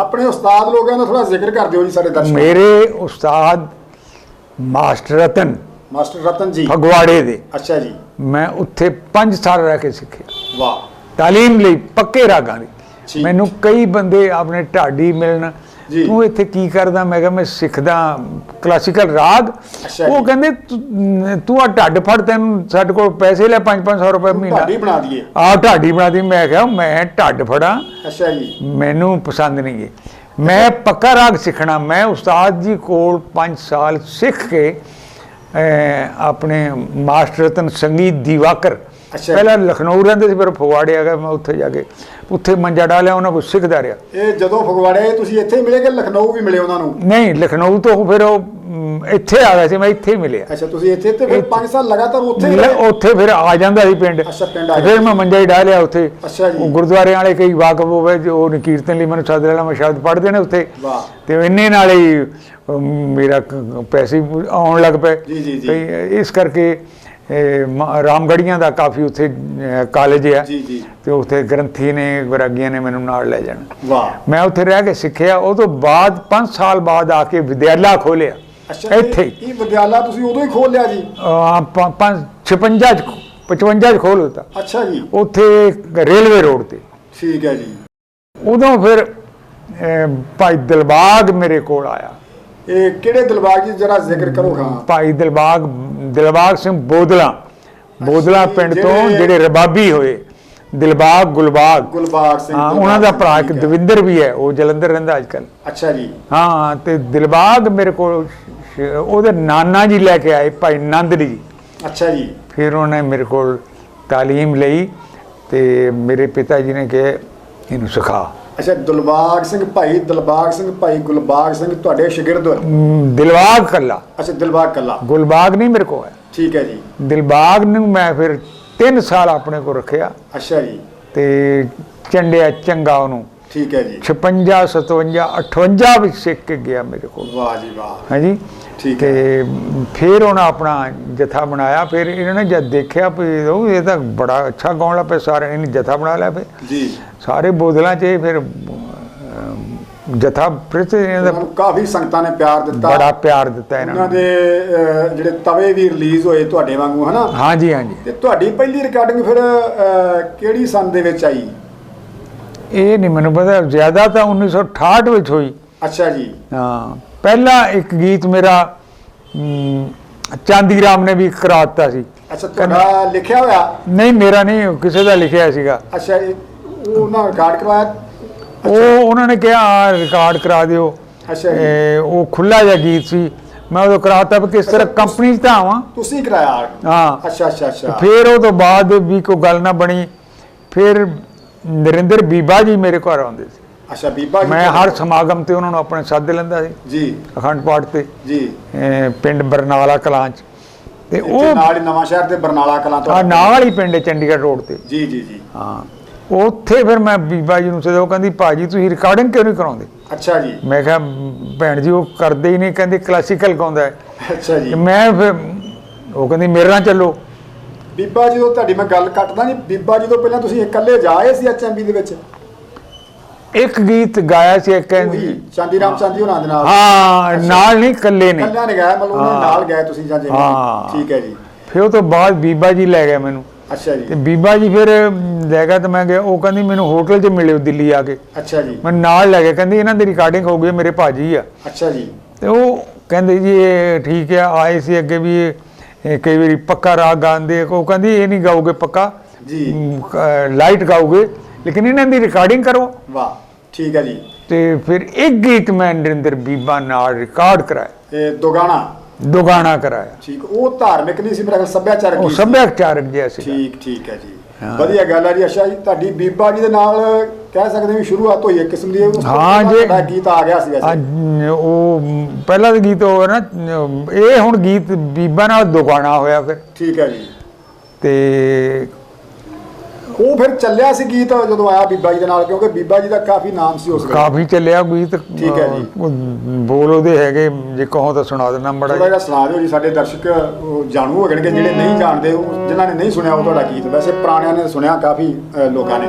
ਆਪਣੇ ਉਸਤਾਦ ਲੋਕਾਂ ਦਾ ਥੋੜਾ ਜ਼ਿਕਰ ਕਰ ਦਿਓ ਜੀ ਸਾਡੇ ਦਰਸ਼ਕ ਮੇਰੇ ਉਸਤਾਦ ਮਾਸਟਰ ਰਤਨ ਮਾਸਟਰ ਰਤਨ ਜੀ। ਫਗਵਾੜੇ ਦੇ। ਅੱਛਾ ਜੀ। ਮੈਂ ਉੱਥੇ 5 ਸਾਲ ਰਹਿ ਕੇ ਸਿੱਖਿਆ। ਵਾਹ। ਤਾਲੀਮ ਲਈ ਪੱਕੇ ਰਾਗਾਂ ਦੀ। ਮੈਨੂੰ ਕਈ ਬੰਦੇ ਆਪਣੇ ਢਾਡੀ ਮਿਲਣ। ਤੂੰ ਇੱਥੇ ਕੀ ਕਰਦਾ? ਮੈਂ ਕਿਹਾ ਮੈਂ ਸਿੱਖਦਾ ਕਲਾਸੀਕਲ ਰਾਗ। ਉਹ। ਕਹਿੰਦੇ ਤੂੰ- ਆ ਢੱਡ ਫੜ ਤੈਨੂੰ ਸਾਡੇ ਕੋਲ ਪੈਸੇ ਲੈ 5-500 ਰੁਪਏ ਮਹੀਨਾ। ਢਾਡੀ ਬਣਾ ਦਈਏ। ਆ ਢਾਡੀ ਬਣਾ ਦੀ ਮੈਂ ਕਿਹਾ ਮੈਂ ਢੱਡ ਫੜਾਂ। ਅੱਛਾ ਜੀ। ਮੈਨੂੰ ਪਸੰਦ ਨਹੀਂ ਗੇ। ਮੈਂ ਪੱਕਾ ਰਾਗ ਸਿੱਖਣਾ। ਮੈਂ ਉਸਤਾਦ ਜੀ ਕੋਲ 5 ਸਾਲ ਸਿੱਖ ਕੇ ਆਪਣੇ ਮਾਸਟਰ ਰਤਨ ਸੰਗੀਤ ਦੀਵਾਕਰ। ਪਹਿਲਾਂ ਲਖਨਊ ਰਹਿੰਦੇ ਸੀ ਫਿਰ ਫਗਵਾੜੇ ਆ ਗਿਆ ਮੈਂ ਉੱਥੇ ਜਾ ਕੇ ਉੱਥੇ ਮੰਜਾ ਡਾਲਿਆ ਉਹਨਾਂ ਕੋਲ ਸਿੱਖਦਾ ਰਿਹਾ। ਇਹ ਜਦੋਂ ਫਗਵਾੜੇ ਤੁਸੀਂ ਇੱਥੇ ਹੀ ਮਿਲੇ ਕਿ ਲਖਨਊ ਵੀ ਮਿਲੇ ਉਹਨਾਂ ਨੂੰ? ਨਹੀਂ ਲਖਨਊ ਤੋਂ ਫਿਰ ਉਹ ਇੱਥੇ ਆ ਗਿਆ ਸੀ ਮੈਂ ਇੱਥੇ ਹੀ ਮਿਲਿਆ। ਅੱਛਾ ਤੁਸੀਂ ਇੱਥੇ ਤੇ ਫਿਰ 5 ਸਾਲ ਲਗਾਤਾਰ ਉੱਥੇ ਹੀ ਉੱਥੇ ਫਿਰ ਆ ਜਾਂਦਾ ਸੀ ਪਿੰਡ। ਅੱਛਾ, ਪਿੰਡ ਆ ਫਿਰ ਮੈਂ ਮੰਜਾ ਹੀ ਡਾਲਿਆ ਉੱਥੇ। ਅੱਛਾ ਜੀ। ਉਹ ਗੁਰਦੁਆਰੇ ਵਾਲੇ ਕਈ ਵਾਕਫ ਹੋਵੇ ਜੋ ਉਹ ਕੀਰਤਨ ਲਈ ਮੈਨੂੰ ਸੱਦ ਲੈਣਾ ਮੈਂ ਸ਼ਬਦ ਪੜ੍ਹਦੇ ਨੇ ਉੱਥੇ। ਵਾਹ। ਤੇ ਇੰਨੇ ਨਾਲ ਹੀ ਮੇਰਾ ਪੈਸੇ ਆਉਣ ਲੱਗ ਪਏ। ਜੀ, ਜੀ, ਜੀ। ਇਸ ਕਰਕੇ ਰਾਮਗੜੀਆਂ ਦਾ ਕਾਫੀ ਉੱਥੇ ਕਾਲਜ ਹੈ ਜੀ ਜੀ। ਤੇ ਉੱਥੇ ਗ੍ਰੰਥੀ ਨੇ ਵਿਰਾਗੀਆਂ ਨੇ ਮੈਨੂੰ ਨਾਲ ਲੈ ਜਾਣਾ। ਵਾਹ। ਮੈਂ ਉੱਥੇ ਰਹਿ ਕੇ ਸਿੱਖਿਆ। ਉਹ ਤੋਂ ਬਾਅਦ 5 ਸਾਲ ਬਾਅਦ ਆ ਕੇ ਵਿਦਿਆਲਾ ਖੋਲਿਆ। ਇੱਥੇ। ਇਹ ਵਿਦਿਆਲਾ ਤੁਸੀਂ ਉਦੋਂ ਹੀ ਖੋਲ ਲਿਆ ਜੀ ਪੰਜ 56 ਚ 55 ਚ ਖੋਲ ਦਿੱਤਾ। ਅੱਛਾ ਜੀ। ਉੱਥੇ ਰੇਲਵੇ ਰੋਡ ਤੇ। ਠੀਕ ਹੈ ਜੀ। ਉਦੋਂ ਫਿਰ ਭਾਈ ਦਿਲਬਾਗ ਮੇਰੇ ਕੋਲ ਆਇਆ। ਇਹ ਕਿਹੜੇ ਦਿਲਬਾਗ ਜੀ? ਜਰਾ ਜ਼ਿਕਰ ਕਰੋ ਹਾਂ। ਭਾਈ ਦਿਲਬਾਗ ਦਿਲਬਾਗ ਸਿੰਘ ਬੋਦਲਾ। ਬੋਦਲਾ ਪਿੰਡ ਤੋਂ ਜਿਹੜੇ- ਰਬਾਬੀ ਹੋਏ ਦਿਲਬਾਗ ਗੁਲਬਾਗ। ਗੁਲਬਾਗ ਸਿੰਘ ਹਾਂ ਉਹਨਾਂ ਦਾ ਭਰਾ ਇੱਕ। ਦਵਿੰਦਰ ਵੀ ਹੈ ਉਹ ਜਲੰਧਰ ਰਹਿੰਦਾ ਅੱਜ ਕੱਲ ਅੱਛਾ ਜੀ। ਹਾਂ ਤੇ ਦਿਲਬਾਗ ਮੇਰੇ ਕੋਲ ਉਹਦੇ ਨਾਨਾ ਜੀ ਲੈ ਕੇ ਆਏ ਭਾਈ ਨੰਦ ਜੀ। ਅੱਛਾ ਜੀ। ਫਿਰ ਉਹਨੇ ਮੇਰੇ ਕੋਲ ਤਾਲੀਮ ਲਈ ਤੇ ਮੇਰੇ ਪਿਤਾ ਜੀ ਨੇ ਕਿਹਾ ਇਹਨੂੰ ਸਿਖਾ। ਅੱਛਾ ਦਿਲਬਾਗ ਸਿੰਘ ਭਾਈ ਦਿਲਬਾਗ ਸਿੰਘ ਭਾਈ ਗੁਲਬਾਗ ਸਿੰਘ ਤੁਹਾਡੇ ਸ਼ਾਗਿਰਦ ਹੋਏ ਦਿਲਬਾਗ ਕੱਲਾ। ਅੱਛਾ ਦਿਲਬਾਗ ਕੱਲਾ। ਗੁਲਬਾਗ ਨਹੀਂ ਮੇਰੇ ਕੋਲ ਹੈ। ਠੀਕ ਹੈ ਜੀ। ਦਿਲਬਾਗ ਨੂੰ ਮੈਂ ਫਿਰ 3 ਸਾਲ ਆਪਣੇ ਕੋਲ ਰੱਖਿਆ। ਅੱਛਾ ਜੀ। ਤੇ ਚੰਡਿਆ ਚੰਗਾ ਉਹਨੂੰ। ਠੀਕ ਹੈ ਜੀ। 56 57 58 ਵਿੱਚ ਸਿੱਖ ਕੇ ਗਿਆ ਮੇਰੇ ਕੋਲ। ਵਾਹ ਜੀ ਵਾਹ। ਹਾਂਜੀ। ਤੇ ਫਿਰ ਉਹਨਾਂ ਆਪਣਾ ਜਥਾ ਬਣਾਇਆ ਫਿਰ ਇਹਨਾਂ ਨੇ ਜਦ ਦੇਖਿਆ ਵੀ ਉਹ ਇਹ ਤਾਂ ਬੜਾ ਅੱਛਾ ਗਾਉਣ ਲੱਗ ਪਏ ਸਾਰੇ ਇਹਨੇ ਜਥਾ ਬਣਾ ਲਿਆ ਫਿਰ। ਜੀ। ਸਾਰੇ ਬੋਦਲਾਂ 'ਚ ਫਿਰ ਜਥਾ ਫਿਰ ਤੇ ਇਹਨਾਂ ਦਾ ਨੂੰ ਕਾਫੀ ਸੰਗਤਾਂ ਨੇ ਪਿਆਰ ਦਿੱਤਾ। ਬੜਾ ਪਿਆਰ ਦਿੱਤਾ ਇਹਨਾਂ ਉਹਨਾਂ ਦੇ ਜਿਹੜੇ ਤਵੇ ਵੀ ਰਿਲੀਜ਼ ਹੋਏ ਤੁਹਾਡੇ ਵਾਂਗੂ ਹਨਾ? ਹਾਂਜੀ ਹਾਂਜੀ। ਤੇ ਤੁਹਾਡੀ ਪਹਿਲੀ ਰਿਕਾਰਡਿੰਗ ਫਿਰ ਕਿਹੜੀ ਸੰਨ ਦੇ ਵਿੱਚ ਆਈ? ਇਹ ਨਹੀਂ ਮੈਨੂੰ ਪਤਾ ਜ਼ਿਆਦਾ ਤਾਂ 1968 ਵਿੱਚ ਹੋਈ। ਅੱਛਾ ਜੀ। ਹਾਂ। ਪਹਿਲਾ ਇੱਕ ਗੀਤ ਮੇਰਾ ਚਾਂਦੀ ਰਾਮ ਨੇ ਵੀ ਕਰਾਤਾ ਸੀ। ਅੱਛਾ ਤੁਹਾਡਾ ਲਿਖਿਆ ਹੋਇਆ? ਨਹੀਂ ਮੇਰਾ ਨਹੀਂ ਕਿਸੇ ਦਾ ਲਿਖਿਆ ਸੀਗਾ। ਅੱਛਾ ਉਹ ਉਹਨਾਂ ਰਿਕਾਰਡ ਕਰਵਾਇਆ? ਉਹ ਉਹਨਾਂ ਨੇ ਕਿਹਾ ਰਿਕਾਰਡ ਕਰਾ ਦਿਓ। ਅੱਛਾ ਉਹ ਖੁੱਲਾ ਜਿਹਾ ਗੀਤ ਸੀ। ਮੈਂ ਉਹ ਕਰਾਤਾ ਵੀ ਕਿਸ ਤਰ੍ਹਾਂ ਕੰਪਨੀ 'ਚ ਤਾਂ ਆਵਾਂ। ਤੁਸੀਂ ਕਰਾਇਆ ਹਾਂ। ਅੱਛਾ ਅੱਛਾ ਅੱਛਾ। ਫਿਰ ਉਹ ਤੋਂ ਬਾਅਦ ਵੀ ਕੋਈ ਗੱਲ ਨਾ ਬਣੀ। ਫਿਰ ਨਰਿੰਦਰ ਬੀਬਾ ਜੀ ਮੇਰੇ ਘਰ ਆਉਂਦੇ ਸੀ। ਅੱਛਾ ਬੀਬਾ ਜੀ ਮੈਂ ਹਰ ਸਮਾਗਮ ਤੇ ਉਹਨਾਂ ਨੂੰ ਆਪਣੇ ਸੱਦ ਲੈਂਦਾ ਸੀ। ਜੀ। ਅਖੰਡ ਪਾਠ ਤੇ। ਜੀ। ਪਿੰਡ ਬਰਨਾਲਾ ਕਲਾਂ 'ਚ। ਤੇ ਉਹ ਨਾਲ ਹੀ ਨਵਾਂ ਸ਼ਹਿਰ ਤੇ ਬਰਨਾਲਾ ਕਲਾਂ ਤੋਂ ਆ ਨਾਲ ਹੀ ਪਿੰਡ ਹੈ ਚੰਡੀਗੜ੍ਹ ਰੋਡ ਤੇ। ਜੀ ਜੀ ਜੀ। ਹਾਂ। ਉੱਥੇ ਫਿਰ ਮੈਂ ਬੀਬਾ ਜੀ ਨੂੰ ਸਦਾ ਉਹ ਕਹਿੰਦੀ ਭਾਜੀ ਤੁਸੀਂ ਰਿਕਾਰਡਿੰਗ ਕਿਉਂ ਨਹੀਂ ਕਰਾਉਂਦੇ? ਅੱਛਾ ਜੀ। ਮੈਂ ਕਿਹਾ ਭੈਣ ਜੀ ਉਹ ਕਰਦੇ ਹੀ ਨਹੀਂ ਕਹਿੰਦੇ ਕਲਾਸੀਕਲ ਗਾਉਂਦਾ ਹੈ। ਅੱਛਾ ਜੀ। ਤੇ ਮੈਂ ਫਿਰ ਉਹ ਕਹਿੰਦੀ ਮੇਰੇ ਨਾਲ ਚੱਲੋ। ਬੀਬਾ ਜਦੋਂ ਤੁਹਾਡੀ ਮੈਂ ਗੱਲ ਕੱਟਦਾ ਨਹੀਂ ਬੀਬਾ ਜਦੋਂ ਪਹਿਲਾਂ ਤੁਸੀਂ ਇਕੱਲੇ ਜਾ ਆਏ ਸੀ ਐਚਐਮਬੀ ਦੇ ਵਿੱਚ? ਇੱਕ ਗੀਤ ਗਾਇਆ ਸੀ ਇੱਕ ਉਹੀ ਚਾਂਦੀ ਰਾਮ ਚਾਂਦੀ ਹੋਰਾਂ ਦੇ ਨਾਲ। ਹਾਂ ਨਾਲ ਨਹੀਂ ਇਕੱਲੇ ਨਹੀਂ। ਇਕੱਲਿਆਂ ਨੇ ਗਾਇਆ ਮਤਲਬ ਉਹਨੇ। ਨਾਲ ਗਏ ਤੁਸੀਂ ਜਾਂ ਜਿਵੇਂ। ਠੀਕ ਹੈ ਜੀ। ਫਿਰ ਉਹ ਤੋਂ ਬਾਅਦ ਬੀਬਾ ਜੀ ਲੈ ਗਏ ਮੈਨੂੰ। ਅੱਛਾ ਤੇ ਜੀ ਬੀਬਾ ਜੀ ਫਿਰ ਲੈ ਗਿਆ ਤੇ ਮੈਂ ਗਿਆ ਉਹ ਕਹਿੰਦੀ ਮੈਨੂੰ ਹੋਟਲ 'ਚ ਮਿਲਿਓ ਦਿੱਲੀ ਆ ਕੇ। ਅੱਛਾ ਜੀ। ਮੈਂ ਨਾਲ ਲੈ ਗਿਆ ਕਹਿੰਦੀ ਇਹਨਾਂ ਦੀ ਰਿਕਾਰਡਿੰਗ ਹੋ ਗਈ ਮੇਰੇ ਭਾਜੀ ਆ। ਅੱਛਾ ਜੀ। ਤੇ ਉਹ ਕਹਿੰਦੇ ਜੀ ਇਹ ਠੀਕ ਹੈ ਆਏ ਸੀ ਅੱਗੇ ਵੀ ਇਹ- ਕਈ ਵਾਰੀ ਪੱਕਾ ਰਾਗ ਗਾਉਂਦੇ ਆ। ਉਹ ਕਹਿੰਦੀ ਇਹ ਨਹੀਂ ਗਾਓਗੇ ਪੱਕਾ। ਜੀ। ਲਾਈਟ ਗਾਓਗੇ ਲੇਕਿਨ ਇਹਨਾਂ ਦੀ ਰਿਕਾਰਡਿੰਗ ਕਰੋ। ਵਾਹ। ਠੀਕ ਹੈ ਜੀ। ਤੇ ਫਿਰ ਇੱਕ ਗੀਤ ਮੈਂ ਨਰਿੰਦਰ ਬੀਬਾ ਨਾਲ ਰਿਕਾਰਡ ਕਰਾਇਆ। ਇਹ ਦੁਗਾਣਾ। ਦੁਗਾਣਾ ਕਰਾਇਆ। ਠੀਕ ਉਹ ਧਾਰਮਿਕ ਨਹੀਂ ਸੀ ਮੇਰਾ ਸੱਭਿਆਚਾਰਕ ਉਹ। ਸੱਭਿਆਚਾਰਕ ਜਿਹਾ ਸੀ ਠੀਕ ਠੀਕ ਹੈ ਜੀ। ਹਾਂ। ਵਧੀਆ ਗੱਲ ਹੈ ਜੀ ਅੱਛਾ ਜੀ ਤੁਹਾਡੀ ਬੀਬਾ ਜੀ ਦੇ ਨਾਲ ਕਹਿ ਸਕਦੇ ਹਾਂ ਵੀ ਸ਼ੁਰੂਆਤ ਹੋਈ ਇੱਕ ਕਿਸਮ ਦੀ ਹਾਂ ਜੀ। ਗੀਤ ਆ ਗਿਆ ਸੀ ਉਹ ਪਹਿਲਾ ਗੀਤ ਉਹ ਹੈ ਨਾ ਇਹ ਹੁਣ ਗੀਤ ਬੀਬਾ ਨਾਲ ਦੁਗਾਣਾ ਹੋਇਆ ਫਿਰ। ਠੀਕ ਹੈ ਜੀ। ਤੇ ਉਹ ਫਿਰ ਚੱਲਿਆ ਸੀ ਗੀਤ ਜਦੋਂ ਆਇਆ ਬੀਬਾ ਜੀ ਦੇ ਨਾਲ ਕਿਉਂਕਿ ਬੀਬਾ ਜੀ ਦਾ ਕਾਫੀ ਨਾਮ ਸੀ ਉਸ ਵੇਲੇ। ਕਾਫੀ ਚੱਲਿਆ ਗੀਤ। ਠੀਕ ਹੈ ਜੀ। ਬੋਲ ਉਹਦੇ ਹੈਗੇ ਜੇ ਕਹੋ ਤਾਂ ਸੁਣਾ ਦੇਣਾ ਮੜਾ ਥੋੜਾ ਸੁਣਾ ਦਿਓ ਜੀ ਸਾਡੇ ਦਰਸ਼ਕ ਜਾਣੂ ਹੋ ਗਣਗੇ ਜਿਹੜੇ ਨਹੀਂ ਜਾਣਦੇ ਉਹ ਜਿਨ੍ਹਾਂ ਨੇ ਨਹੀਂ ਸੁਣਿਆ ਉਹ ਤੁਹਾਡਾ ਗੀਤ। ਵੈਸੇ ਪੁਰਾਣਿਆਂ ਨੇ ਸੁਣਿਆ ਕਾਫੀ ਲੋਕਾਂ ਨੇ।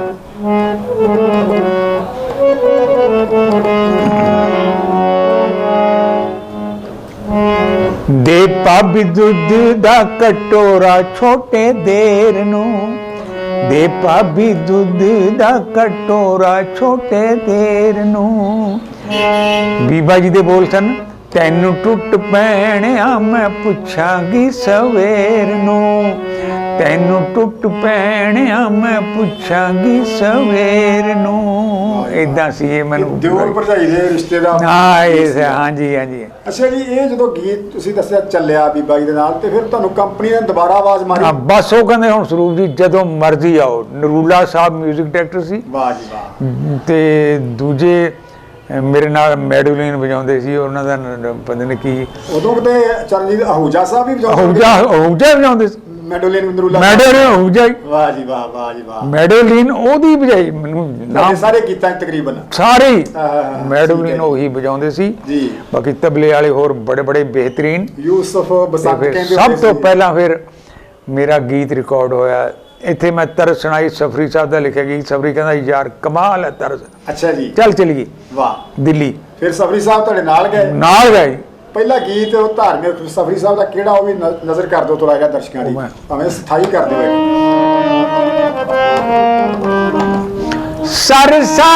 ਦੇ ਪਾ ਬਿਦੁੱਧ ਦਾ ਕਟੋਰਾ ਛੋਟੇ ਦੇਰ ਨੂੰ ਦੇ ਭਾਬੀ ਦੁੱਧ ਦਾ ਕਟੋਰਾ ਛੋਟੇ ਦੇਰ ਨੂੰ। ਬੀਬਾ ਜੀ ਦੇ ਬੋਲ ਸਨ, ਤੈਨੂੰ ਟੁੱਟ ਪੈਣਿਆ, ਮੈਂ ਪੁੱਛਾਂਗੀ ਸਵੇਰ ਨੂੰ। ਤੈਨੂੰ ਟੁੱਟ ਪੈਣਿਆ ਮੈਂ ਪੁੱਛਾਂਗੀ ਸਵੇਰ ਨੂੰ। ਇਦਾਂ ਸੀ ਇਹ ਮੈਨੂੰ। ਦਿਓਰ ਭਰਜਾਈ ਦੇ ਰਿਸ਼ਤੇ ਦਾ ਹਾਂ ਇਹ ਹਾਂਜੀ ਹਾਂਜੀ। ਅੱਛਾ ਜੀ ਇਹ ਜਦੋਂ ਗੀਤ ਤੁਸੀਂ ਦੱਸਿਆ ਚੱਲਿਆ ਬੀਬਾ ਜੀ ਦੇ ਨਾਲ ਤੇ ਫਿਰ ਤੁਹਾਨੂੰ ਕੰਪਨੀ ਨੇ ਦੁਬਾਰਾ ਆਵਾਜ਼ ਹਾਂ ਮਾਰੀ ਬਸ ਉਹ ਕਹਿੰਦੇ ਹੁਣ ਸਰੂਪ ਜੀ ਜਦੋਂ ਮਰਜ਼ੀ ਆਓ। ਨਰੂਲਾ ਸਾਹਿਬ 뮤직 ਡਾਇਰੈਕਟਰ ਸੀ। ਵਾਹ ਜੀ ਵਾਹ। ਤੇ ਦੂਜੇ ਮੇਰੇ ਨਾਲ ਮੈਡੋਲਿਨ ਵਜਾਉਂਦੇ ਸੀ ਉਹਨਾਂ ਦਾ ਪਤਾ ਨਹੀਂ ਕੀ। ਉਦੋਂ ਕਿਤੇ ਚਰਨਜੀਤ ਅਹੂਜਾ ਸਾਹਿਬ ਵੀ ਵਜਾਉਂਦੇ ਹੂਜਾ ਹੂਜਾ ਵਜਾਉਂਦੇ ਸੀ। ਮੈਡੋਲਿਨ ਨਰੂਲਾ ਮੈਡੋਲਿਨ ਹੀ ਵਾਹ ਜੀ ਵਾਹ ਵਾਹ ਜੀ ਵਾਹ। ਮੈਡੋਲਿਨ ਉਹਦੀ ਵਜਾਈ ਮੈਨੂੰ ਸਾਡੇ ਨਾਮ ਸਾਰੇ 'ਚ ਤਕਰੀਬਨ। ਸਾਰੇ ਹੀ ਹਾਂ, ਮੈਡੋਲਿਨ। ਉਹੀ ਵਜਾਉਂਦੇ ਸੀ। ਜੀ। ਬਾਕੀ ਤਬਲੇ ਵਾਲੇ ਹੋਰ ਬੜੇ ਬੜੇ ਬਿਹਤਰੀਨ। ਯੂਸਫ ਤੇ ਬਸੰਤ ਫਿਰ ਕਹਿੰਦੇ ਸਭ ਹੁੰਦੇ ਤੋਂ ਸੀ। ਪਹਿਲਾਂ ਫਿਰ ਮੇਰਾ ਗੀਤ ਰਿਕਾਰਡ ਹੋਇਆ। ਇੱਥੇ ਮੈਂ ਤਰਸ ਸੁਣਾਈ ਸਫਰੀ ਸਾਹਿਬ ਦਾ ਲਿਖਿਆ ਗੀਤ। ਸਫਰੀ ਕਹਿੰਦਾ ਯਾਰ ਕਮਾਲ ਹੈ ਤਰਸ। ਅੱਛਾ ਜੀ। ਚੱਲ ਚਲੀਏ। ਵਾਹ। ਦਿੱਲੀ। ਫਿਰ ਸਫਰੀ ਸਾਹਿਬ ਤੁਹਾਡੇ ਨਾਲ ਗਏ? ਨਾਲ ਗਏ। ਪਹਿਲਾ ਗੀਤ ਉਹ ਧਾਰਮਿਕ ਸਫਰੀ ਸਾਹਿਬ ਦਾ ਕਿਹੜਾ ਉਹ ਵੀ ਨਜ਼ਰ ਕਰ ਦਿਓ ਥੋੜਾ ਜਿਹਾ ਦਰਸ਼ਕਾਂ ਦੀ ਭਾਵੇਂ ਸਥਾਈ ਕਰ ਦਿਓ ਇੱਕ। ਸਰਸਾ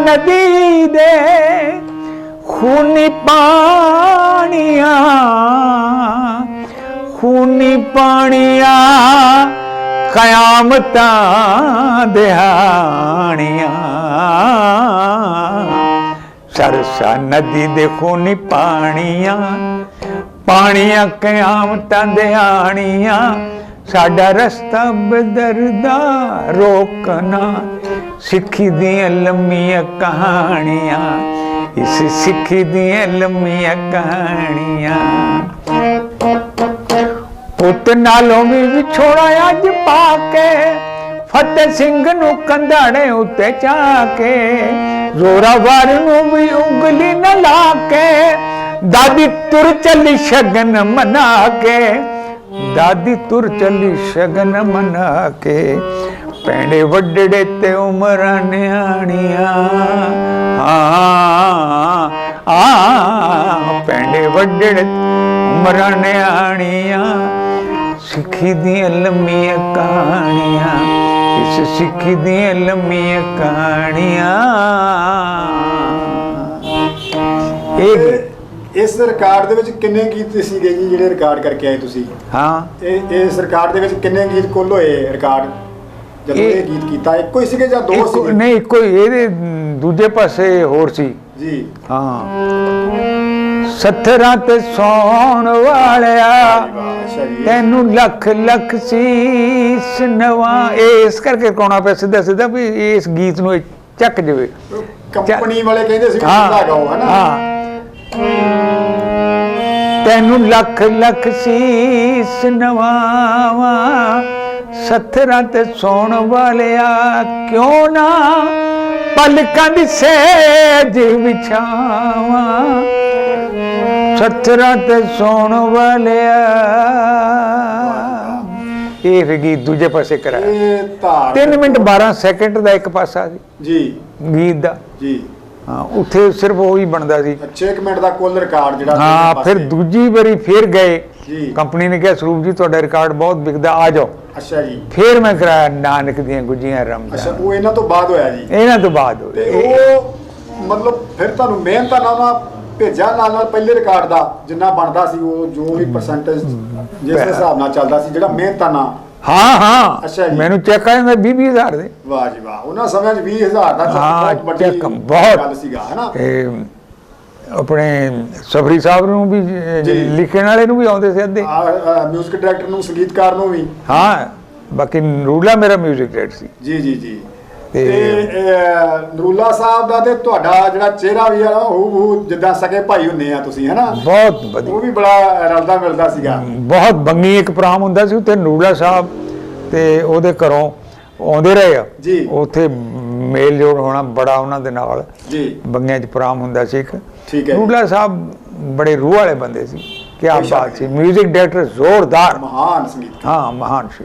ਨਦੀ ਦੇ ਖੂਨੀ ਪਾਣੀਆਂ ਖੂਨੀ ਪਾਣੀਆਂ ਕਯਾਮਤਾਂ ਦਿਹਾਣੀਆਂ ਸਰਸਾ ਨਦੀ ਦੇ ਖੂਨੀ ਪਾਣੀਆਂ ਪਾਣੀਆਂ ਕਯਾਮਤਾਂ ਦਿਹਾਣੀਆਂ ਸਾਡਾ ਰਸਤਾ ਬਦਰਦਾ, ਰੋਕਣਾ, ਸਿੱਖੀ ਦੀਆਂ ਲੰਮੀਆਂ ਕਹਾਣੀਆਂ, ਇਸ ਸਿੱਖੀ ਦੀਆਂ ਲੰਮੀਆਂ ਕਹਾਣੀਆਂ। ਪੁੱਤ ਨਾਲੋਂ ਵੀ ਵਿਛੋੜਾ ਅੱਜ ਪਾ ਕੇ, ਫਤਿਹ ਸਿੰਘ ਨੂੰ ਕੰਧਾੜੇ ਉੱਤੇ ਚਾ ਕੇ। ਜ਼ੋਰਾਵਰ ਨੂੰ ਵੀ ਉਂਗਲੀ ਨਾ ਲਾ ਕੇ ਦਾਦੀ ਤੁਰ ਚੱਲੀ ਸ਼ਗਨ ਮਨਾ ਕੇ ਦਾਦੀ ਤੁਰ ਚੱਲੀ ਸ਼ਗਨ ਮਨਾ ਕੇ ਪੈਂਡੇ ਵੱਡੜੇ ਤੇ ਉਮਰਾਂ ਨਿਆਣੀਆਂ। ਹਾਂ ਆ ਪੈਂਡੇ ਵੱਡੜੇ, ਉਮਰਾਂ ਨਿਆਣੀਆਂ। ਸਿੱਖੀ ਦੀਆਂ ਲੰਮੀਆਂ ਕਹਾਣੀਆਂ। ਇਸ ਸਿੱਖੀ ਦੀਆਂ ਲੰਮੀਆਂ ਕਹਾਣੀਆਂ। ਇਹ ਤੇ ਇਸ ਰਿਕਾਰਡ ਦੇ ਵਿੱਚ ਕਿੰਨੇ ਗੀਤ ਸੀਗੇ ਜੀ ਜਿਹੜੇ ਰਿਕਾਰਡ ਕਰਕੇ ਆਏ ਤੁਸੀਂ? ਹਾਂ। ਇਹ ਇਸ ਰਿਕਾਰਡ ਦੇ ਵਿੱਚ ਕਿੰਨੇ ਗੀਤ ਕੁੱਲ ਹੋਏ ਰਿਕਾਰਡ ਜਦੋਂ ਇਹ- ਇਹ ਗੀਤ ਕੀਤਾ ਇੱਕੋ ਹੀ ਸੀਗੇ ਜਾਂ ਦੋ ਇੱਕ ਸੀਗੇ? ਨਹੀਂ ਕੋਈ ਇਹਦੇ ਮ, ਦੂਜੇ ਪਾਸੇ ਹੋਰ ਸੀ। ਜੀ। ਹਾਂ। ਸੱਥਰਾਂ ਤੇ ਸੌਣ ਵਾਲਿਆ। ਤੈਨੂੰ ਲੱਖ ਲੱਖ ਸੀਸ ਨਵਾਂ। ਇਸ ਕਰਕੇ ਕੋਣਾ ਪਿਆ ਸਿੱਧਾ ਸਿੱਧਾ ਵੀ ਇਸ ਗੀਤ ਨੂੰ ਇਹ ਚੱਕ ਜਵੇ। ਕੰਪਨੀ ਵਾਲੇ ਕਹਿੰਦੇ ਸੀ ਸਿੱਧਾ ਗਾਓ ਹਨਾ? ਹਾਂ। ਤੈਨੂੰ ਲੱਖ ਲੱਖ ਸੀਸ ਨਵਾਵਾ। ਸੱਥਰਾਂ ਤੇ ਸੌਣ ਵਾਲਿਆ ਕਿਉਂ ਨਾ? ਪਲਕਾਂ ਦੀ ਸੇਜ ਵਿਛਾਵਾ। ਸੱਥਰਾਂ ਤੇ ਸੌਣ ਵਾਲਿਆ। ਇਹ ਫਿਰ ਗੀਤ ਦੂਜੇ ਪਾਸੇ ਕਰਾਇਆ। ਇਹ ਧਾਰ 3 ਮਿੰਟ 12 ਸੈਕਿੰਡ ਦਾ ਇੱਕ ਪਾਸਾ ਸੀ। ਜੀ। ਗੀਤ ਦਾ। ਜੀ। ਹਾਂ ਉੱਥੇ ਸਿਰਫ ਉਹੀ ਬਣਦਾ ਸੀ। ਅੱਛਾ ਇੱਕ ਮਿੰਟ ਦਾ ਕੁੱਲ ਰਿਕਾਰਡ ਜਿਹੜਾ ਹਾਂ ਫਿਰ। ਦੂਜੀ ਵਾਰੀ ਫਿਰ ਗਏ। ਜੀ। ਕੰਪਨੀ ਨੇ ਕਿਹਾ ਸਰੂਪ ਜੀ ਤੁਹਾਡਾ ਰਿਕਾਰਡ ਬਹੁਤ ਵਿਕਦਾ ਆ ਜਾਓ। ਅੱਛਾ ਜੀ। ਫਿਰ ਮੈਂ ਕਰਾਇਆ ਨਾਨਕ ਦੀਆਂ ਗੁੱਜੀਆਂ ਅੱਛਾ ਰਮਜ਼ਾਨ ਉਹ ਇਹਨਾਂ ਤੋਂ ਬਾਅਦ ਹੋਇਆ ਜੀ। ਇਹਨਾਂ ਤੋਂ ਬਾਅਦ ਹੋਏ। ਤੇ ਉਹ ਮਤਲਬ ਫਿਰ ਤੁਹਾਨੂੰ ਮਿਹਨਤਾਂ ਨਾਲ ਭੇਜਿਆ ਨਾਲ ਨਾਲ ਪਹਿਲੇ ਰਿਕਾਰਡ ਦਾ ਜਿੰਨਾ ਬਣਦਾ ਸੀ ਉਹ ਜੋ ਵੀ ਪਰਸੈਂਟੇਜ ਜਿਸ ਹਿਸਾਬ ਨਾਲ ਚੱਲਦਾ ਸੀ ਜਿਹੜਾ ਮਿਹਨਤਾਂ ਨਾਲ ਹਾਂ ਹਾਂ। ਅੱਛਾ ਜੀ। ਮੈਨੂੰ ਚੈੱਕ ਆਇਆ 20000 ਦੇ। ਵਾਹ ਜੀ ਵਾਹ। ਉਹਨਾਂ ਸਮਿਆਂ 'ਚ 20000 ਦਾ ਤਾਂ ਹਾਂ, ਬਹੁਤ ਵੱਡੀ ਚੱਕ, ਬਹੁਤ। ਗੱਲ ਸੀਗਾ ਹਨਾ? ਇਹ ਆਪਣੇ ਸਫਰੀ ਸਾਹਿਬ ਨੂੰ ਵੀ ਜੀ। ਲਿਖਣ ਵਾਲੇ ਨੂੰ ਵੀ ਆਉਂਦੇ ਸੀ ਅੱਧੇ। ਮਿਊਜ਼ਿਕ ਡਾਇਰੈਕਟਰ ਨੂੰ ਸੰਗੀਤਕਾਰ ਨੂੰ ਵੀ। ਹਾਂ ਬਾਕੀ ਰੂਲਾ ਮੇਰਾ 뮤직 ਡਾਇਰੈਕਟਰ ਸੀ। ਜੀ ਜੀ ਜੀ। ਤੇ- ਤੇ ਨਰੂਲਾ ਸਾਹਿਬ ਦਾ ਤੇ ਤੁਹਾਡਾ ਜਿਹੜਾ ਚਿਹਰਾ ਵੀ ਆ ਉਹ ਉਹ ਜਿੱਦਾਂ ਸਕੇ ਭਾਈ ਹੁੰਨੇ ਆ ਤੁਸੀਂ ਹਨਾ? ਬਹੁਤ ਵਧੀਆ। ਉਹ ਵੀ ਬੜਾ ਰਲਦਾ ਮਿਲਦਾ ਸੀਗਾ। ਬਹੁਤ ਬੰਗੀ ਇੱਕ ਪ੍ਰੋਗਰਾਮ ਹੁੰਦਾ ਸੀ ਉੱਥੇ ਨੂੜਾ ਸਾਹਿਬ ਤੇ ਉਹਦੇ ਘਰੋਂ ਆਉਂਦੇ ਰਹੇ ਆ। ਜੀ। ਉੱਥੇ ਮੇਲ ਜੋੜ ਹੋਣਾ ਬੜਾ ਉਹਨਾਂ ਦੇ ਨਾਲ। ਜੀ। ਬੰਗਿਆਂ 'ਚ ਪ੍ਰੋਗਰਾਮ ਹੁੰਦਾ ਸੀ ਇੱਕ। ਠੀਕ ਹੈ। ਨੂੜਾ ਸਾਹਿਬ ਬੜੇ ਰੂਹ ਵਾਲੇ ਬੰਦੇ ਸੀ। ਕੀ ਕੋਈ ਸ਼ੱਕ ਬਾਤ ਸੀ। 뮤직 ਡਾਇਰੈਕਟਰ ਜ਼ੋਰਦਾਰ। ਮਹਾਨ ਸੰਗੀਤਕਾਰ। ਹਾਂ ਮਹਾਨ ਸੀ।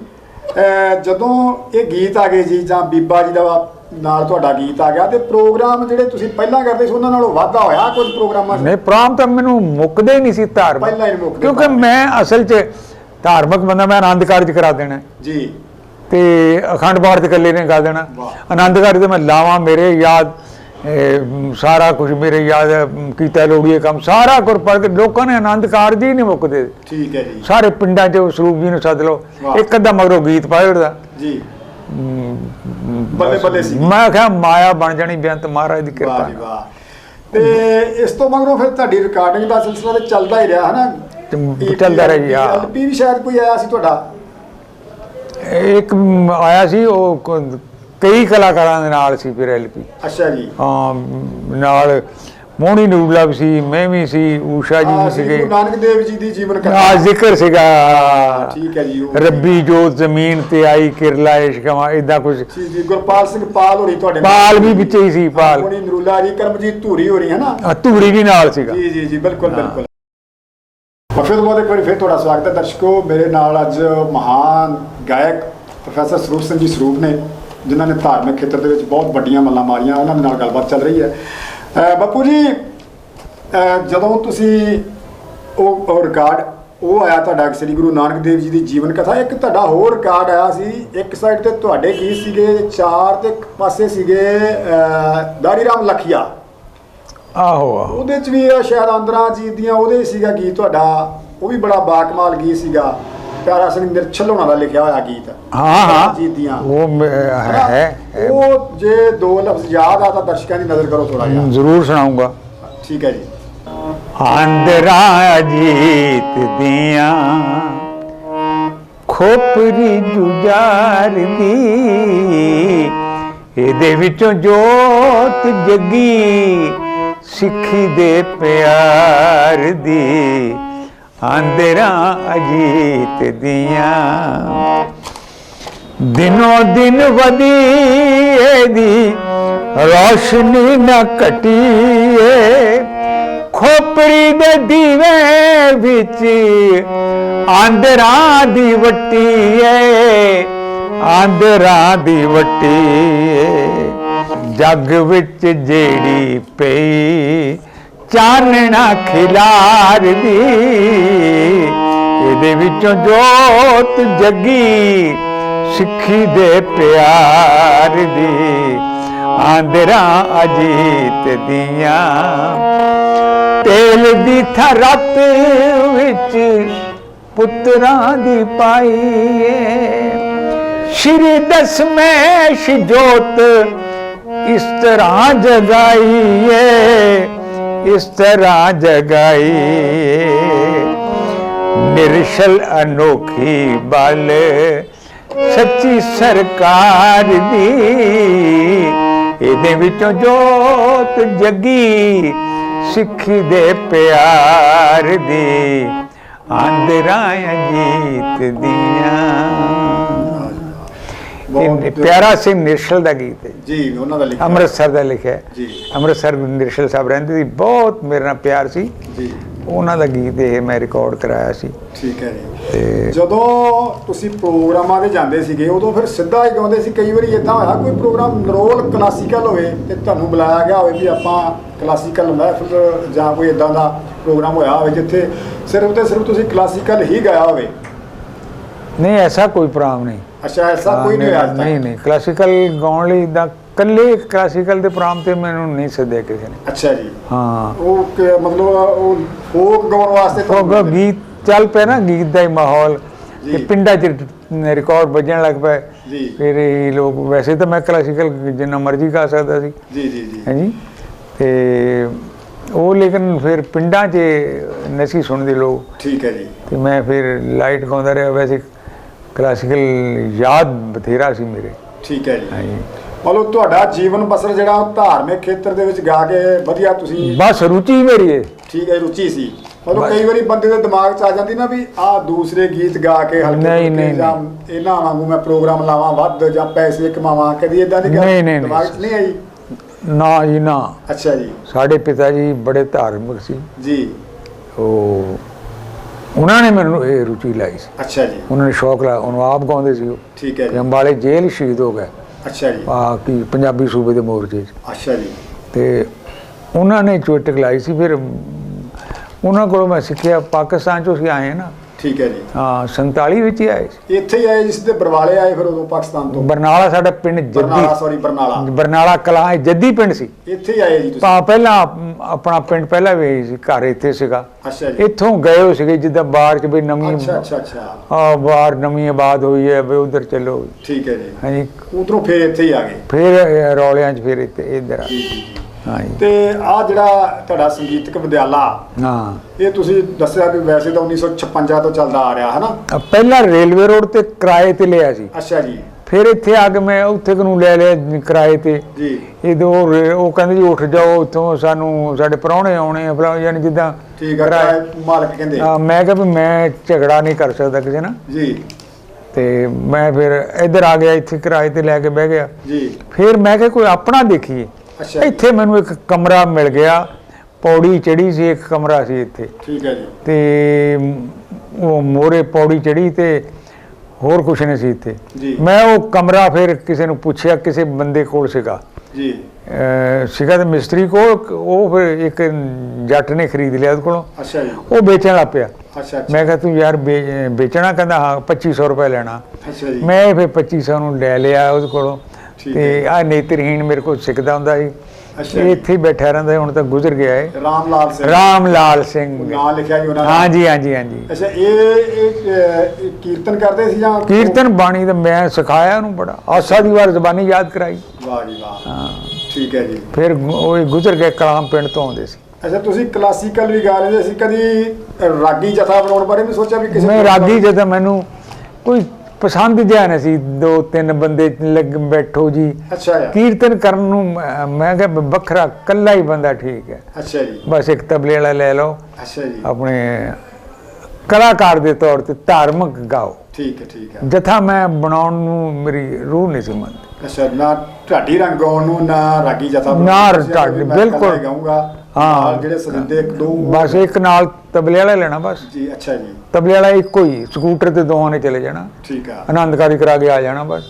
ਜਦੋਂ ਇਹ ਗੀਤ ਆ ਗਏ ਜੀ ਜਾਂ ਬੀਬਾ ਜੀ ਦਾ ਨਾਲ ਤੁਹਾਡਾ ਗੀਤ ਆ ਗਿਆ ਤੇ ਪ੍ਰੋਗਰਾਮ ਜਿਹੜੇ ਤੁਸੀਂ ਪਹਿਲਾਂ ਕਰਦੇ ਸੀ ਉਹਨਾਂ ਨਾਲੋਂ ਵਾਧਾ ਹੋਇਆ ਕੁਝ ਪ੍ਰੋਗਰਾਮਾਂ 'ਚ? ਨਹੀਂ ਪ੍ਰੋਗਰਾਮ ਤਾਂ ਮੈਨੂੰ ਮੁੱਕਦੇ ਨਹੀਂ ਸੀ ਧਾਰਮਿਕ। ਪਹਿਲਾਂ ਹੀ ਮੁੱਕਦੇ ਕਿਉਂਕਿ। ਮੈਂ ਅਸਲ 'ਚ ਧਾਰਮਿਕ ਬੰਦਾ ਮੈਂ ਆਨੰਦ ਕਾਰਜ ਕਰਾ ਦੇਣਾ। ਜੀ। ਤੇ ਅਖੰਡ ਪਾਠ ਤੇ ਇਕੱਲੇ ਨੇ ਗਾ ਦੇਣਾ। ਆਨੰਦ ਕਾਰਜ ਤੇ ਮੈਂ ਲਾਵਾਂ ਮੇਰੇ ਯਾਦ ਸਾਰਾ ਕੁਝ ਮੇਰੇ ਯਾਦ ਕੀਤਾ ਲੋੜੀਏ ਕੰਮ ਸਾਰਾ ਕੁਝ ਪੜ ਕੇ ਲੋਕਾਂ ਨੇ ਆਨੰਦ ਕਾਰਜ ਹੀ ਨਹੀਂ ਮੁੱਕਦੇ। ਠੀਕ ਹੈ ਜੀ। ਸਾਰੇ ਪਿੰਡਾਂ 'ਚ ਸਰੂਪ ਜੀ ਨੂੰ ਸੱਦ ਲਓ। ਇੱਕ ਅੱਧਾ ਮਗਰੋਂ ਗੀਤ ਪਾਇੜ ਦਾ ਜੀ। ਬੱਲੇ ਬੱਲੇ ਸੀ। ਮੈਂ ਕਿਹਾ ਮਾਇਆ ਬਣ ਜਾਣੀ ਬੇਅੰਤ ਮਹਾਰਾਜ ਦੀ ਕਿਰਪਾ। ਵਾਹ ਜੀ ਵਾਹ। ਤੇ ਇਸ ਤੋਂ ਮਗਰੋਂ ਫਿਰ ਤੁਹਾਡੀ ਰਿਕਾਰਡਿੰਗ ਦਾ ਸਿਲਸਿਲਾ ਤੇ ਚੱਲਦਾ ਹੀ ਰਿਹਾ ਹਨਾ? ਚੱਲਦਾ ਰਿਹਾ ਜੀ। ਐਲਪੀ ਵੀ ਸ਼ਾਇਦ ਕੋਈ ਆਇਆ ਸੀ ਤੁਹਾਡਾ? ਇੱਕ ਆਇਆ ਸੀ ਉਹ ਕਈ ਕਲਾਕਾਰਾਂ ਦੇ ਨਾਲ ਸੀ ਫਿਰ ਐਲਪੀ ਅੱਛਾ ਜੀ। ਹਾਂ ਨਾਲ ਮੋਹਣੀ ਨੂਰਲਾ ਵੀ ਸੀ ਮੈਂ ਵੀ ਸੀ ਊਸ਼ਾ ਜੀ ਆ ਵੀ ਸੀਗੇ। ਗੁਰੂ ਨਾਨਕ ਦੇਵ ਜੀ ਦੀ ਜੀਵਨ ਆ ਕਥਾ ਜ਼ਿਕਰ ਸੀਗਾ। ਠੀਕ ਹੈ ਜੀ ਰੱਬੀ ਜੋਤ ਜ਼ਮੀਨ ਤੇ ਆਈ ਕਿਰਲਾ ਇਸ਼ਕਵਾ ਇਦਾਂ ਕੁਝ ਜੀ ਜੀ ਗੁਰਪਾਲ ਸਿੰਘ ਪਾਲ ਹੋਰੀ ਤੁਹਾਡੇ ਪਾਲ ਵੀ ਵਿੱਚ ਹੀ ਸੀ ਪਾਲ। ਮੋਹਣੀ ਨਰੂਲਾ ਜੀ ਕਰਮਜੀਤ ਧੂਰੀ ਹੋਰੀ ਹੈ ਨਾ? ਆ, ਧੂਰੀ ਵੀ ਨਾਲ ਸੀਗਾ। ਜੀ ਜੀ ਜੀ ਬਿਲਕੁਲ ਬਿਲਕੁਲ। ਫਿਰ ਤੋਂ ਬਾਅਦ ਇੱਕ ਵਾਰੀ ਫਿਰ ਤੁਹਾਡਾ ਸਵਾਗਤ ਹੈ ਦਰਸ਼ਕੋ। ਮੇਰੇ ਨਾਲ ਅੱਜ ਮਹਾਨ ਗਾਇਕ ਪ੍ਰੋਫੈਸਰ ਸਰੂਪ ਸਿੰਘ ਜੀ ਸਰੂਪ ਨੇ। ਜਿਨ੍ਹਾਂ ਨੇ ਧਾਰਮਿਕ ਖੇਤਰ ਦੇ ਵਿੱਚ ਬਹੁਤ ਵੱਡੀਆਂ ਮੱਲਾਂ ਮਾਰੀਆਂ ਉਹਨਾਂ ਦੇ ਨਾਲ ਗੱਲਬਾਤ ਚੱਲ ਰਹੀ ਹੈ। ਬੱਪੂ ਜੀ ਜਦੋਂ ਤੁਸੀਂ ਉਹ ਰਿਕਾਰਡ ਉਹ ਆਇਆ ਤੁਹਾਡਾ ਸ੍ਰੀ ਗੁਰੂ ਨਾਨਕ ਦੇਵ ਜੀ ਦੀ ਜੀਵਨ ਕਥਾ ਇੱਕ ਤੁਹਾਡਾ ਹੋਰ ਰਿਕਾਰਡ ਆਇਆ ਸੀ ਇੱਕ ਸਾਈਡ ਤੇ ਤੁਹਾਡੇ ਗੀਤ ਸੀਗੇ ਚਾਰ ਤੇ ਇੱਕ ਪਾਸੇ ਸੀਗੇ ਦਾਰੀ ਰਾਮ ਲਖੀਆ। ਆਹੋ ਆਹੋ। ਉਹਦੇ ਚ ਵੀ ਸ਼ਾਇਦ ਆਂਦਰਾ ਜੀ ਦੀਆਂ ਉਹਦੇ ਸੀਗਾ ਗੀਤ ਤੁਹਾਡਾ ਉਹ ਵੀ ਬੜਾ ਬਾਕਮਾਲ ਗੀਤ ਸੀਗਾ। ਪਿਆਰਾ ਸਿੰਘ ਨਿਰਛਲ ਹੋਣਾ ਦਾ ਲਿਖਿਆ ਹੋਇਆ ਗੀਤ। ਹਾਂ ਹਾਂ। ਜੀ ਦੀਆਂ। ਉਹ ਮ- ਹੈ ਹੈ ਉਹ ਜੇ ਦੋ ਲਫ਼ਜ਼ ਯਾਦ ਆ ਤਾਂ ਦਰਸ਼ਕਾਂ ਦੀ ਨਜ਼ਰ ਕਰੋ ਥੋੜਾ ਜਿਹਾ। ਜ਼ਰੂਰ ਸੁਣਾਉਂਗਾ। ਠੀਕ ਹੈ ਜੀ। ਆਂਦਰਾ ਜੀਤ ਦੀਆਂ ਖੋਪਰੀ ਜੁਜਾਰ ਦੀ ਇਹਦੇ ਵਿੱਚੋਂ ਜੋਤ ਜਗੀ ਸਿੱਖੀ ਦੇ ਪਿਆਰ ਦੀ। ਆਂਦਰਾ ਅਜੀਤ ਦੀਆਂ। ਦਿਨੋ ਦਿਨ ਵਧੀ ਇਹਦੀ ਰੋਸ਼ਨੀ ਨਾ ਘਟੀਏ। ਖੋਪੜੀ ਦੇ ਦੀਵੇ ਵਿੱਚ ਆਂਦਰਾਂ ਦੀ ਵੱਟੀ ਏ ਆਂਦਰਾਂ ਦੀ ਵੱਟੀ ਜੱਗ ਵਿੱਚ ਜਿਹੜੀ ਪਈ ਚਾਨਣਾ ਖਿਲਾਰਦੀ। ਇਹਦੇ ਵਿੱਚੋਂ ਜੋਤ ਜੱਗੀ ਸਿੱਖੀ ਦੇ ਪਿਆਰ ਦੀ ਆਂਦਰਾਂ ਅਜੀਤ ਦੀਆਂ, ਤੇਲ ਦੀ ਥਰਤ ਵਿੱਚ ਪੁੱਤਰਾਂ ਦੀ ਪਾਈਏ। ਸ਼੍ਰੀ ਦਸਮੇਸ਼ ਜੋਤ ਇਸ ਤਰ੍ਹਾਂ ਜਗਾਈਏ। ਇਸ ਤਰ੍ਹਾਂ ਜਗਾਈ। ਨਿਰਸ਼ਲ ਅਨੋਖੀ ਬਲ ਸੱਚੀ ਸਰਕਾਰ ਦੀ। ਇਹਦੇ ਵਿੱਚੋਂ ਜੋਤ ਜਗੀ ਸਿੱਖੀ ਦੇ ਪਿਆਰ ਦੀ। ਆਂਦਰਾਂ ਅਜੀਤ ਦੀਆਂ। ਪਿਆਰਾ ਸਿੰਘ ਨਿਰਸ਼ਲ ਦਾ ਗੀਤ ਹੈ। ਜੀ ਉਹਨਾਂ ਦਾ ਲਿਖਿਆ। ਅੰਮ੍ਰਿਤਸਰ ਦਾ ਲਿਖਿਆ। ਜੀ। ਅੰਮ੍ਰਿਤਸਰ ਨਿਰਸ਼ਲ ਸਾਹਿਬ ਰਹਿੰਦੇ ਸੀ। ਬਹੁਤ ਮੇਰੇ ਨਾਲ ਪਿਆਰ ਸੀ। ਜੀ। ਉਹਨਾਂ ਦਾ ਗੀਤ ਇਹ ਮੈਂ ਰਿਕਾਰਡ ਕਰਾਇਆ ਸੀ। ਠੀਕ ਹੈ ਜੀ। ਤੇ ਜਦੋਂ ਤੁਸੀਂ ਪ੍ਰੋਗਰਾਮਾਂ ਤੇ ਜਾਂਦੇ ਸੀਗੇ ਉਦੋਂ ਫਿਰ ਸਿੱਧਾ ਹੀ ਗਾਉਂਦੇ ਸੀ ਕਈ ਵਾਰੀ ਇਦਾਂ ਹੋਇਆ ਕੋਈ ਪ੍ਰੋਗਰਾਮ ਨਰੋਲ ਕਲਾਸੀਕਲ ਹੋਵੇ ਤੇ ਤੁਹਾਨੂੰ ਬੁਲਾਇਆ ਗਿਆ ਹੋਵੇ ਵੀ ਆਪਾਂ ਕਲਾਸੀਕਲ ਮਹਿਫਲ ਜਾਂ ਕੋਈ ਇਦਾਂ ਦਾ ਪ੍ਰੋਗਰਾਮ ਹੋਇਆ ਹੋਵੇ ਜਿੱਥੇ ਸਿਰਫ ਤੇ ਸਿਰਫ ਤੁਸੀਂ ਕਲਾਸੀਕਲ ਹੀ ਗਾਇਆ ਹੋਵੇ। ਨਹੀਂ ਐਸਾ ਕੋਈ ਪ੍ਰੋਗਰਾਮ ਨਹੀਂ। ਅੱਛਾ ਐਸਾ ਕੋਈ ਨਹੀਂ ਹੋਇਆ? ਨਹੀਂ ਨਹੀਂ ਕਲਾਸੀਕਲ ਗਾਉਣ ਲਈ ਦਾ ਕੱਲੇ ਕਲਾਸੀਕਲ ਦੇ ਪ੍ਰੋਗਰਾਮ ਤੇ ਮੈਨੂੰ ਨਹੀਂ ਸੱਦਿਆ ਕਿਸੇ ਨੇ। ਅੱਛਾ ਜੀ। ਹਾਂ। ਉਹ ਕਿ- ਮਤਲਬ ਉਹ ਫੋਕ ਗਾਉਣ ਵਾਸਤੇ ਗ- ਗੀਤ ਚੱਲ ਪਿਆ ਨਾ ਗੀਤ ਦਾ ਹੀ ਮਾਹੌਲ। ਤੇ ਪਿੰਡਾਂ 'ਚ ਰਿਕਾਰਡ ਵੱਜਣ ਲੱਗ ਪਏ। ਜੀ। ਫਿਰ ਇਹ ਲੋਕ ਵੈਸੇ ਤਾਂ ਮੈਂ ਕਲਾਸੀਕਲ ਜਿੰਨਾ ਮਰਜ਼ੀ ਗਾ ਸਕਦਾ ਸੀ। ਜੀ ਜੀ ਜੀ। ਹਾਂਜੀ ਤੇ ਉਹ ਲੇਕਿਨ ਫਿਰ ਪਿੰਡਾਂ 'ਚ ਨਸੀ ਸੁਣਦੇ ਲੋਕ। ਠੀਕ ਹੈ ਜੀ। ਤੇ ਮੈਂ ਫਿਰ ਲਾਈਟ ਗਾਉਂਦਾ ਰਿਹਾ। ਵੈਸੇ ਕਲਾਸੀਕਲ ਯਾਦ ਬਥੇਰਾ ਸੀ ਮੇਰੇ। ਠੀਕ ਹੈ ਜੀ। ਹਾਂਜੀ। ਮਤਲਬ ਤੁਹਾਡਾ ਜੀਵਨ ਬਸਰ ਜਿਹੜਾ ਉਹ ਧਾਰਮਿਕ ਖੇਤਰ ਦੇ ਵਿੱਚ ਗਾ ਕੇ ਵਧੀਆ ਤੁਸੀਂ ਬਸ ਰੁਚੀ ਮੇਰੀ ਹੈ ਠੀਕ ਹੈ ਰੁਚੀ ਸੀ। ਮਤਲਬ। ਕਈ ਵਾਰੀ ਬੰਦੇ ਦੇ ਦਿਮਾਗ 'ਚ ਆ ਜਾਂਦੀ ਨਾ ਵੀ ਆਹ ਦੂਸਰੇ ਗੀਤ ਗਾ ਕੇ ਹਲਕੇ ਨਹੀਂ, ਜਾਂ ਇਹਨਾਂ ਵਾਂਗੂ ਮੈਂ ਪ੍ਰੋਗਰਾਮ ਲਾਵਾਂ ਵੱਧ ਜਾਂ ਪੈਸੇ ਕਮਾਵਾਂ ਕਦੀ ਇਦਾਂ ਦੀ ਨਹੀਂ। ਦਿਮਾਗ 'ਚ ਨਹੀਂ ਆਈ? ਨਾ ਜੀ ਨਾ। ਅੱਛਾ ਜੀ। ਸਾਡੇ ਪਿਤਾ ਜੀ ਬੜੇ ਧਾਰਮਿਕ ਸੀ। ਜੀ। ਉਹ ਉਹਨਾਂ ਨੇ ਮੈਨੂੰ ਇਹ ਰੁਚੀ ਲਾਈ ਸੀ। ਅੱਛਾ ਜੀ। ਉਹਨਾਂ ਨੇ ਸ਼ੌਕ ਲਾ ਉਹਨੂੰ ਆਪ ਗਾਉਂਦੇ ਸੀ ਉਹ। ਠੀਕ ਹੈ ਜੀ। ਅੰਬਾਲੇ ਜੇਲ੍ਹ ਸ਼ਹੀਦ ਹੋ ਗਏ। ਅੱਛਾ ਜੀ। ਆ ਕੀ ਪੰਜਾਬੀ ਸੂਬੇ ਦੇ ਮੋਰਚੇ 'ਚ। ਅੱਛਾ ਜੀ। ਤੇ ਉਹਨਾਂ ਨੇ ਚੋਟਕ ਲਾਈ ਸੀ ਫਿਰ ਉਹਨਾਂ ਕੋਲੋਂ ਮੈਂ ਸਿੱਖਿਆ ਪਾਕਿਸਤਾਨ ਚੋਂ ਅਸੀਂ ਆਏ ਨਾ। ਠੀਕ ਹੈ ਜੀ। ਹਾਂ 47 ਵਿੱਚ ਹੀ ਆਏ ਸੀ। ਇੱਥੇ ਹੀ ਆਏ ਜਿਸ ਤੇ ਬਰਵਾਲੇ ਆਏ ਫਿਰ ਉਦੋਂ ਪਾਕਿਸਤਾਨ ਤੋਂ। ਬਰਨਾਲਾ ਸਾਡਾ ਪਿੰਡ ਬਰਨਾਲਾ ਜੱਦੀ ਸੌਰੀ ਬਰਨਾਲਾ। ਬਰਨਾਲਾ ਕਲਾਂ ਇਹ ਜੱਦੀ ਪਿੰਡ ਸੀ। ਇੱਥੇ ਹੀ ਆਏ ਜੀ ਤੁਸੀਂ। ਪਾ ਪਹਿਲਾਂ ਆਪ- ਆਪਣਾ ਪਿੰਡ ਪਹਿਲਾਂ ਵੀ ਸੀ ਘਰ ਇੱਥੇ ਸੀਗਾ। ਅੱਛਾ ਜੀ। ਇੱਥੋਂ ਗਏ ਹੋ ਸੀਗੇ ਜਿੱਦਾਂ ਬਾਹਰ ਚ ਵੀ ਨਵੀਂ ਅੱਛਾ ਅੱਛਾ ਅੱਛਾ। ਆ ਬਾਹਰ ਨਵੀਂ ਆਬਾਦ ਹੋਈ ਹੈ ਵੀ ਉਧਰ ਚੱਲੋ। ਠੀਕ ਹੈ ਜੀ। ਹਾਂਜੀ। ਉਧਰੋਂ ਫਿਰ ਇੱਥੇ ਹੀ ਆ ਗਏ। ਫਿਰ ਰੌਲਿਆਂ ਚ ਫਿਰ ਇੱਥੇ ਇੱਧਰ ਆ। ਤੇ ਆ ਜਿਹੜਾ ਤੁਹਾਡਾ ਸੰਗੀਤਕ ਵਿਦਿਆਲਾ ਹਾਂ। ਇਹ ਤੁਸੀਂ ਦੱਸਿਆ ਵੀ ਵੈਸੇ ਤਾਂ 1956 ਤੋਂ ਚੱਲਦਾ ਆ ਰਿਹਾ ਹੈ ਨਾ ਪਹਿਲਾਂ ਰੇਲਵੇ ਰੋਡ ਤੇ ਕਿਰਾਏ ਤੇ ਲਿਆ ਸੀ। ਅੱਛਾ ਜੀ। ਫਿਰ ਇੱਥੇ ਆ ਕੇ ਮੈਂ ਉੱਥੇ ਨੂੰ ਲੈ ਲਿਆ ਕਿਰਾਏ ਤੇ। ਜੀ। ਇਹ ਉਹ ਕਹਿੰਦੇ ਜੀ ਉੱਠ ਜਾਓ ਉੱਥੋਂ ਸਾਨੂੰ ਸਾਡੇ ਪ੍ਰਾਹੁਣੇ ਆਉਣੇ ਆ ਫਲਾ ਯਾਨੀ ਜਿੱਦਾਂ ਠੀਕ ਆ ਮਾਲਕ ਕਹਿੰਦੇ। ਹਾਂ, ਮੈਂ ਕਿਹਾ ਵੀ ਮੈਂ ਝਗੜਾ ਨਹੀਂ ਕਰ ਸਕਦਾ ਕਿਸੇ ਨਾਲ। ਜੀ। ਤੇ ਮੈਂ ਫਿਰ ਇੱਧਰ ਆ ਗਿਆ ਇੱਥੇ ਕਿਰਾਏ ਤੇ ਲੈ ਕੇ ਬਹਿ ਗਿਆ। ਜੀ। ਫਿਰ ਮੈਂ ਕਿਹਾ ਕੋਈ ਆਪਣਾ ਦੇਖੀਏ। ਅੱਛਾ। ਇੱਥੇ ਮੈਨੂੰ ਇੱਕ ਕਮਰਾ ਮਿਲ ਗਿਆ। ਪੌੜੀ ਚੜੀ ਸੀ ਇੱਕ ਕਮਰਾ ਸੀ ਇੱਥੇ। ਠੀਕ ਹੈ ਜੀ। ਤੇ ਉਹ ਮੋਰੇ ਪੌੜੀ ਚੜੀ ਤੇ ਹੋਰ ਕੁਛ ਨਹੀਂ ਸੀ ਇੱਥੇ। ਮੈਂ ਉਹ ਕਮਰਾ ਫਿਰ ਕਿਸੇ ਨੂੰ ਪੁੱਛਿਆ ਕਿਸੇ ਬੰਦੇ ਕੋਲ ਸੀਗਾ। ਜੀ। ਸੀਗਾ ਤੇ ਮਿਸਤਰੀ ਕੋਲ ਉਹ ਫਿਰ ਇੱਕ ਜੱਟ ਨੇ ਖਰੀਦ ਲਿਆ ਉਹਦੇ ਕੋਲੋਂ। ਅੱਛਾ ਜੀ। ਉਹ ਵੇਚਣ ਲੱਗ ਪਿਆ। ਅੱਛਾ ਅੱਛਾ। ਮੈਂ ਕਿਹਾ ਤੂੰ ਯਾਰ ਵੇਚਣਾ ਕਹਿੰਦਾ ਹਾਂ 2500 ਰੁਪਏ ਲੈਣਾ। ਅੱਛਾ ਜੀ। ਮੈਂ ਫਿਰ 2500 ਨੂੰ ਲੈ ਲਿਆ ਉਹਦੇ ਕੋਲੋਂ। ਤੇ ਆ ਨੇਤਰਹੀਣ ਮੇਰੇ ਕੋਲ ਸਿੱਖਦਾ ਹੁੰਦਾ ਸੀ। ਇਹ ਇੱਥੇ ਬੈਠਾ ਰਹਿੰਦਾ ਹੁਣ ਤਾਂ ਗੁਜ਼ਰ ਗਿਆ ਹੈ। ਰਾਮ ਲਾਲ ਸਿੰਘ। ਰਾਮ ਲਾਲ ਸਿੰਘ। ਨਾਂ ਲਿਖਿਆ ਜੀ ਉਹਨਾਂ ਦਾ। ਹਾਂਜੀ ਹਾਂਜੀ ਹਾਂਜੀ। ਅੱਛਾ ਇਹ ਕੀਰਤਨ ਕਰਦੇ ਸੀ ਜਾਂ ਕੀਰਤਨ ਬਾਣੀ ਤਾਂ ਮੈਂ ਸਿਖਾਇਆ ਉਹਨੂੰ ਬੜਾ। ਆਸਾ ਦੀ ਵਾਰ ਜ਼ਬਾਨੀ ਯਾਦ ਕਰਾਈ। ਵਾਹ ਜੀ ਵਾਹ। ਹਾਂ। ਠੀਕ ਹੈ ਜੀ। ਫਿਰ ਉਹ ਗੁਜ਼ਰ ਗਏ ਕਲਾਮ ਪਿੰਡ ਤੋਂ ਆਉਂਦੇ ਸੀ। ਅੱਛਾ ਤੁਸੀਂ ਕਲਾਸੀਕਲ ਵੀ ਗਾ ਲੈਂਦੇ ਸੀ। ਕਦੀ ਰਾਗੀ ਜਥਾ ਬਣਾਉਣ ਬਾਰੇ ਵੀ ਸੋਚਿਆ ਵੀ ਕਿਸੇ ਮੈਂ ਰਾਗੀ ਜਦੋਂ ਮੈਨੂੰ ਕੋਈ ਪਸੰਦ ਨਹੀਂ ਸੀ ਦੋ ਤਿੰਨ ਬੰਦੇ ਲੱਗ ਬੈਠੋ ਜੀ। ਅੱਛਾ ਯਾਰ ਕੀਰਤਨ ਕਰਨ ਨੂੰ ਮੈਂ- ਮੈਂ ਕਿਹਾ ਵੱਖਰਾ ਕੱਲਾ ਹੀ ਬੰਦਾ ਠੀਕ ਹੈ। ਅੱਛਾ ਜੀ। ਬਸ ਇੱਕ ਤਬਲੇ ਵਾਲਾ ਲੈ ਲਓ। ਅੱਛਾ ਜੀ। ਆਪਣੇ ਕਲਾਕਾਰ ਦੇ ਤੌਰ ਤੇ ਧਾਰਮਿਕ ਗਾਓ। ਠੀਕ ਹੈ ਠੀਕ ਹੈ। ਜਥਾ ਮੈਂ ਬਣਾਉਣ ਨੂੰ ਮੇਰੀ ਰੂਹ ਨਹੀਂ ਸੀ ਮੰਨਦੀ। ਅੱਛਾ ਨਾ ਢਾਡੀ ਰੰਗ ਗਾਉਣ ਨੂੰ ਨਾ ਰਾਗੀ ਜਥਾ ਬਣਾਉਣ ਨਾ ਢਾਡੀ, ਮੈਂ ਬਿਲਕੁਲ। ਇਕੱਲਾ ਹੀ ਗਾਊਂਗਾ। ਹਾਂ। ਜਿਹੜੇ ਸਰਿੰਦੇ ਇੱਕ ਦੋ ਬਸ ਇੱਕ ਨਾਲ ਤਬਲੇ ਵਾਲਾ ਲੈਣਾ ਬਸ। ਜੀ ਅੱਛਾ ਜੀ। ਤਬਲੇ ਵਾਲਾ ਇੱਕੋ ਹੀ ਸਕੂਟਰ ਤੇ ਦੋਵਾਂ ਨੇ ਚਲੇ ਜਾਣਾ। ਠੀਕ ਆ। ਆਨੰਦਕਾਰੀ ਕਰਾ ਕੇ ਆ ਜਾਣਾ ਬਸ।